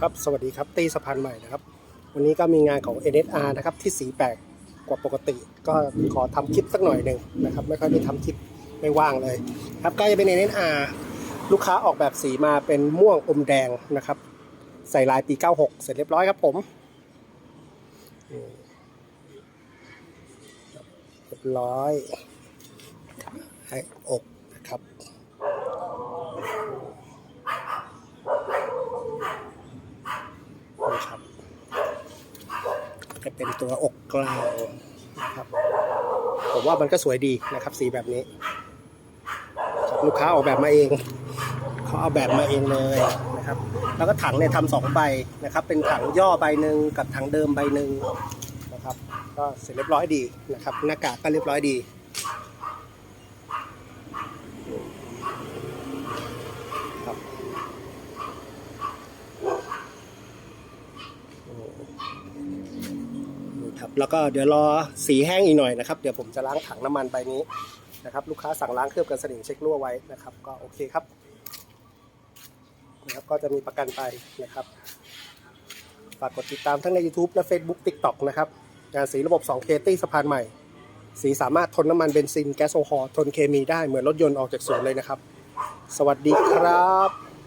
ครับสวัสดีครับตีสะพานใหม่นะครับ วันนี้ก็มีงานของ NSR นะครับที่สีแปลกกว่าปกติ ก็ขอทำคลิปสักหน่อยหนึ่งนะครับ ไม่ค่อยได้ทำคลิปไม่ว่างเลย ครับก็จะเป็น NSR ลูกค้าออกแบบสีมาเป็นม่วงอมแดงนะครับ ใส่ลายปี 96 เสร็จเรียบร้อยครับผมเรียบร้อยให้อกนะครับ จะเป็นตัวอกกลางนะครับผมว่ามันก็สวยดีนะครับ สีแบบนี้ ลูกค้าออกแบบมาเองเขาเอาแบบมาเองเลยนะครับ แล้วก็ถังเนี่ยทำสองใบนะครับ เป็นถังย่อใบหนึ่งกับถังเดิมใบหนึ่งนะครับ ก็เสร็จเรียบร้อยดีนะครับ หน้ากากก็เรียบร้อยดี ครับแล้วก็เดี๋ยวรอสีแห้งอีกหน่อยนะครับ เดี๋ยวผมจะล้างถังน้ำมันใบนี้นะครับ ลูกค้าสั่งล้างเคลือบกันสนิมเช็ครั่วไว้นะครับ ก็โอเคครับนะครับก็จะมีประกันไปนะครับฝากกดติดตามทั้งใน YouTube และ Facebook TikTok นะครับงานสีระบบ 2K ตี้สะพานใหม่ สีสามารถทนน้ำมันเบนซินแก๊สโซฮอล์ทนเคมีได้เหมือนรถยนต์ออกจากสวนเลยนะครับ สวัสดีครับ